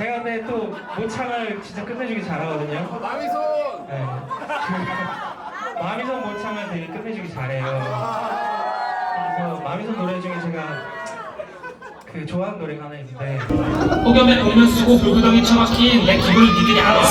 제가 근데 또 모창을 진짜 끝내주기 잘하거든요. 아, 남이선! 네. 마미선 모창을 되게 끝내주기 잘해요. 그래서 마미선 노래 중에 제가 그 좋아하는 노래가 하나 있는데. 호감에 공을 쓰고 불구덩이 처박힌 내 기분을 니들이 알아.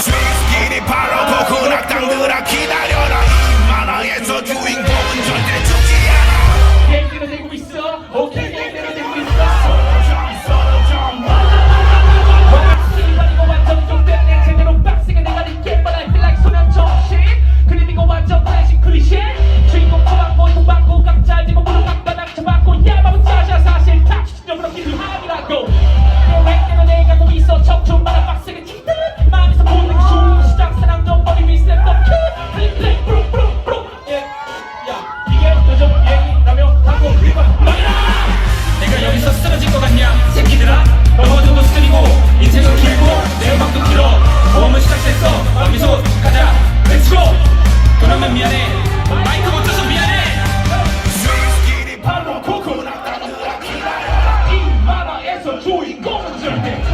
Thank you.